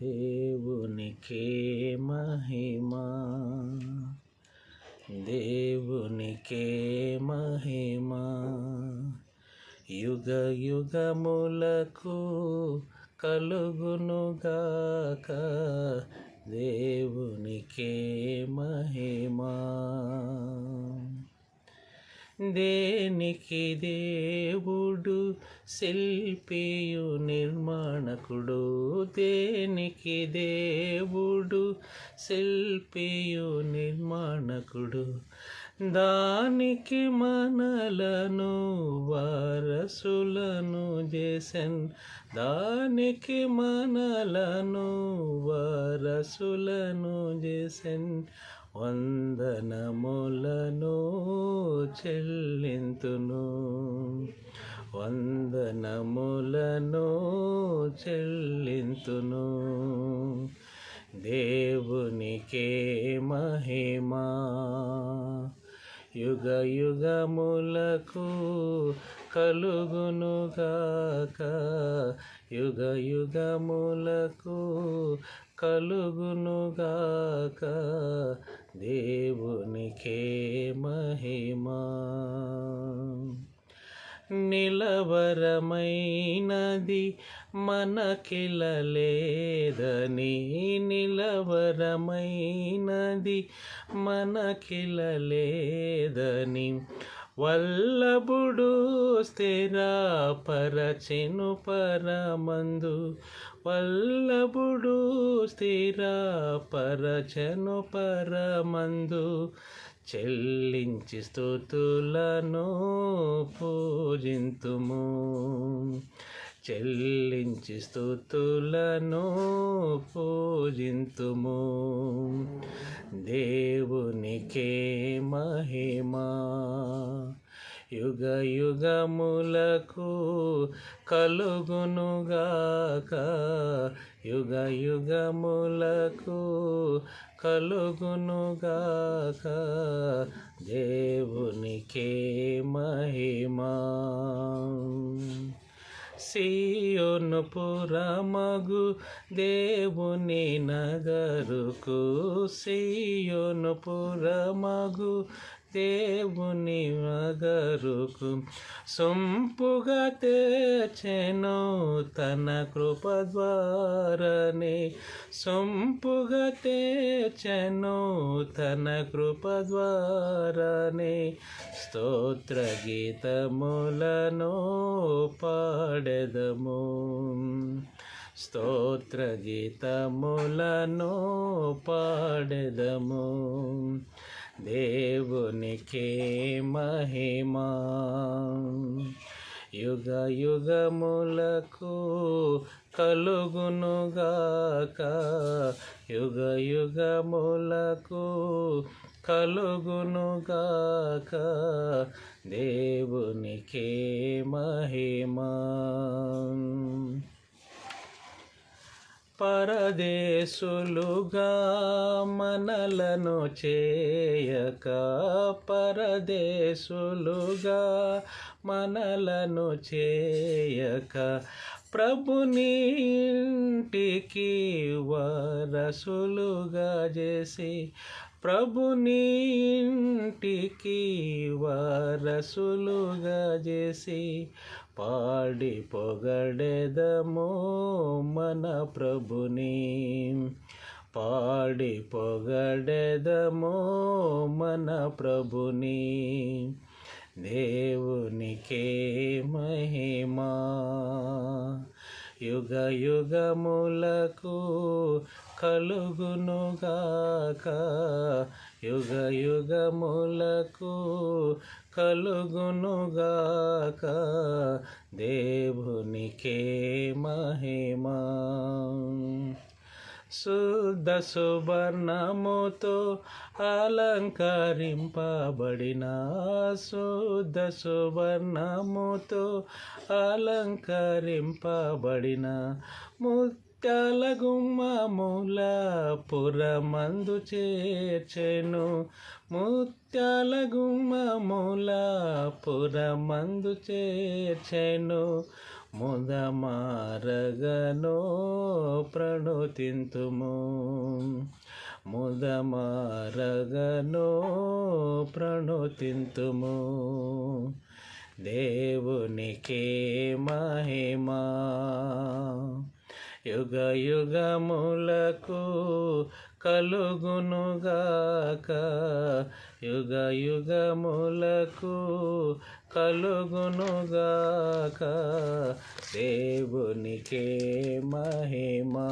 దేవునికే మహిమా. దేవునికే మహిమా. యుగ యుగములకు కలుగునుగాక. దేవునికే మహిమా. దేనికి దేవుడు శిల్పియు నిర్మాణకుడు? దేనికి దేవుడు శిల్పియు నిర్మాణకుడు? దానికి మనలను వారసులను చేసన్. దానికి మనలను వారసులను చేసన్. వందనములను చెల్లింతును. వందనములను చెల్లింతును. దేవునికే మహిమా. యుగ యుగములకు కలుగునుగాక. యుగ యుగములకు కలుగునుగాక. దేవునికే మహిమా. నిలవరమైనది మనకిలలేదని నిలవరమైనది మనకిలలేదని వల్లభుడు స్థిరపరచెను పరమందు వల్లభుడు స్థిరపరచను పరమందు చెల్లించి స్థుతులను పూజింతుము. చెల్లించి స్థుతులను పూజింతుము. దేవునికే మహిమా. యుగ యుగములకు కలుగునుగాక. యుగ యుగములకు కలుగునుగాక. దేవునికే మహిమా. సియోను పురమగు దేవుని నగరుకు. సియోను పురమగు దేవుని నగరుకు సొంపుగా తెచెను తన కృప ద్వారనే. సొంపుగా తెచెను తన కృప ద్వారనే. స్తోత్ర గీతములను పాడెదము. స్తోత్ర గీతములను పాడెదము. దేవునికే మహిమా. యుగ యుగములకు కలుగునుగాక. యుగ యుగములకు కలుగునుగాక. దేవునికే మహిమా. పరదేశులుగా మనలను చేయక పరదేశులుగా మనలను చేయక ప్రభునింటికి వరసులుగా చేసి ప్రభుని ఇంటికి వారసులుగా చేసి పాడి పొగడెదము మన ప్రభుని. పాడి పొగడెదము మన ప్రభుని. దేవునికే మహిమా. యుగ యుగములకు కలుగునుగాక. యుగ యుగములకు కలుగునుగాక. దేవునికే మహిమా. శుద్ధ సువర్ణముతో అలంకరింపబడిన శుద్ధ సువర్ణముతో అలంకరింపబడిన ముత్యాల గుమ్మముల పురమందు చేర్చెను. ముత్యాల గుమ్మముల పురమందు చేర్చెను. ముదమారగనో ప్రణుతింతుము. ముదమారగనో ప్రణుతింతుము. దేవునికే మహిమా. యుగ యుగములకు కలుగునుగాక. యుగ యుగములకు కలుగునుగాక. దేవునికే మహిమా.